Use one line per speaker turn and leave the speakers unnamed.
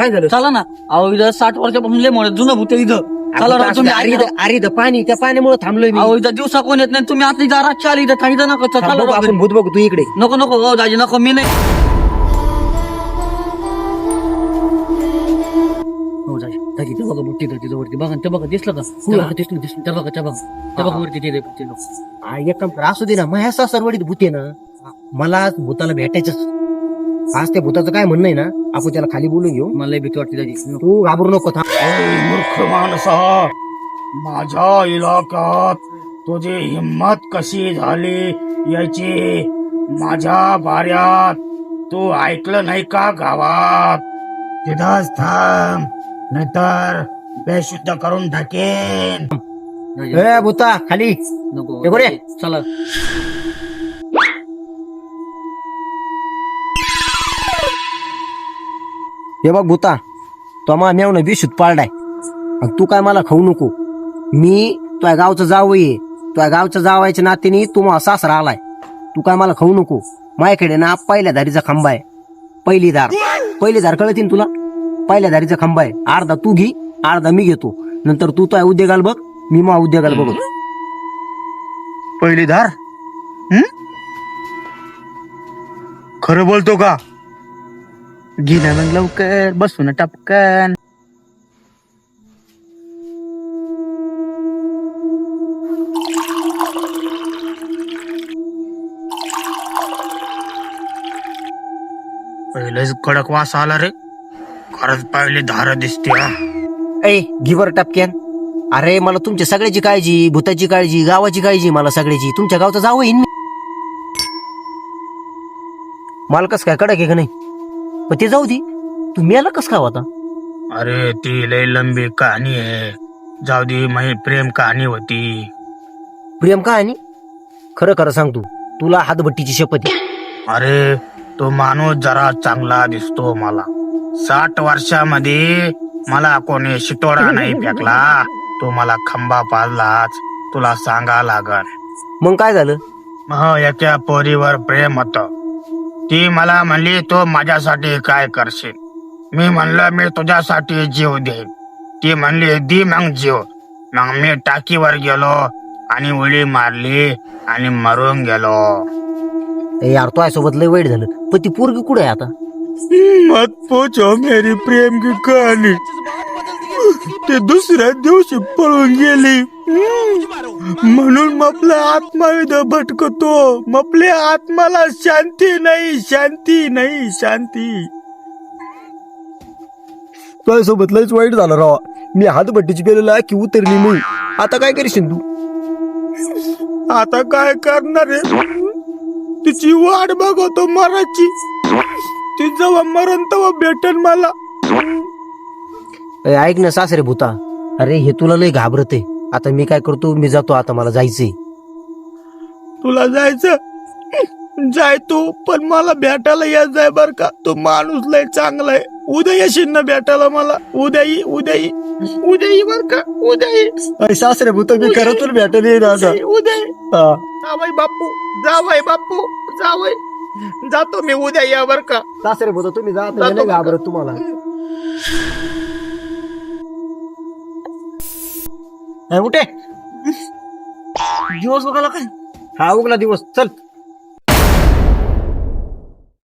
काय झालं?
चला ना. अहो इथं साठ वर्षापासून लय मोठं जुनं भूत आहे इथं. चला राव तुम्ही
अरे
अरे
इथं- अरे इथं पाणी त्या पाण्यामुळे थांबलोय मी.
अहो इथं दिवसा कोण येत नाही तुम्ही आता इथं रातची आली इथं थांबता नको चला
थांब बघू,
राव
आपण. भूत बघू तू इकडे.
नको नको हो दाजी नको मी नाही. हो दाजी दाजी ते बघा तिथं वरती. बघा ते बघा दिसलं का? ते बघा, दिसलं दिसलं. ते बघा बघा. वरती ते ते लोक.
आ, एक काम कर असू दे ना मग ह्या सरवडीत भूत आहे ना मला आज भूताला भेटायचंच. आज त्या भूताचं काय म्हणणं आहे ना? आपण त्याला खाली बोलून घेऊ.
मला भीती नको.
तू घाबरू नको थांब.
मूर्ख माणसा माझ्या इलाक्यात तुझी हिंमत कशी झाली याची माझ्या बाऱ्यात तू ऐकलं नाही का गावात? तिथंच थांब नाहीतर बेशुद्ध करून टाकेन
ए भूता खाली.
नको. चला.
हे बघ भूता तो मा मेवणं विशुद्ध पाळलाय मग तू काय मला खाऊ नको. मी तुझ्या गावचं जावं ये. तुझ्या गावचं जावायच्या नातीने तू मला सासरा आलाय. तू काय मला खाऊ नको. माझ्याकडे ना पहिल्या दारीचा खांबा आहे पहिली दार. पहिली दार कळतीन तुला? पहिल्या दारीचा खांबा आहे अर्धा तू घे अर्धा मी घेतो. नंतर तू तुझ्या उद्योगाला बघ मी मा उद्योगाला बघतो.
पहिली धार खरं बोलतो का?
ना मग लवकर. बसू ना टपकन.
पहिलेच कडक वास आला रे. खरंच पहिली धार दिसते हा.
ए गिवर टपक्यान. अरे मला तुमच्या सगळ्याची काळजी भूताची काळजी गावाची काळजी मला सगळ्याची. तुमच्या गावचं जावं येईन मी. मला कस काय कडक आहे का नाही? पण ते जाऊ दे. तू मेला कस काय होता
अरे ती लय लंबी कहाणी आहे. जाऊ दे माझी प्रेम कहाणी होती.
प्रेम का आणि खरं खरं सांग तू. तुला हातभट्टीची शपथ आहे.
अरे तो माणूस जरा चांगला दिसतो मला. साठ वर्षामध्ये मला कोणी शिटोडा नाही फेकला. तो मला खंबा पाजलाच तुला सांगा लागल.
मग काय झालं?
मग एका पोरीवर प्रेम होत. ती मला म्हणली तो माझ्यासाठी काय करशील? मी म्हणलं मी तुझ्यासाठी जीव देईन. ती म्हणली दी मग जीव. मग मी टाकीवर गेलो आणि उडी मारली आणि मरून गेलो.
ए यार तो सोबत लय वाईट झालं. पण ती पोरगी कुठे आहे आता?
मत पोचो मेरी प्रेम की कहाणी. ते दुसऱ्या दिवशी पळून गेली. म्हणून आपला आत्मा इथं भटकतो. आपल्या आत्माला शांती नाही शांती नाही शांती.
तुझ्या सोबत लयच वाईट झालं राव. मी हातभट्टीची गेलेला की उतरली नाही आता काय करशील तू
आता काय करणार आहे? तिची वाट बघतो मराची ती जेव्हा मरण तेव्हा भेटन मला.
ए, ऐक ना सासरे भूता. अरे हे तुला लय घाबरत. आहे आता मी काय करतो? मी जातो आता मला जायचंय.
तुला जायचं? जाय तू पण मला भेटायला येत जाय बर का. तो माणूस लय चांगला आहे. उद्या येशील ना भेटायला मला? उद्या ये उद्या ये. उद्या ये बर का. उद्या ये.
सासरे भूता मी खरं तुला भेटायला येईन आता.
उद्या ये
हा.
जावय बापू जावय बापू जावय जातो मी उद्या या बर का.
सासरे भूता तुम्ही जा आता? घाबरत तुम्हाला. उठे.
दिवस बघायला काय?
हा उगला दिवस. चल.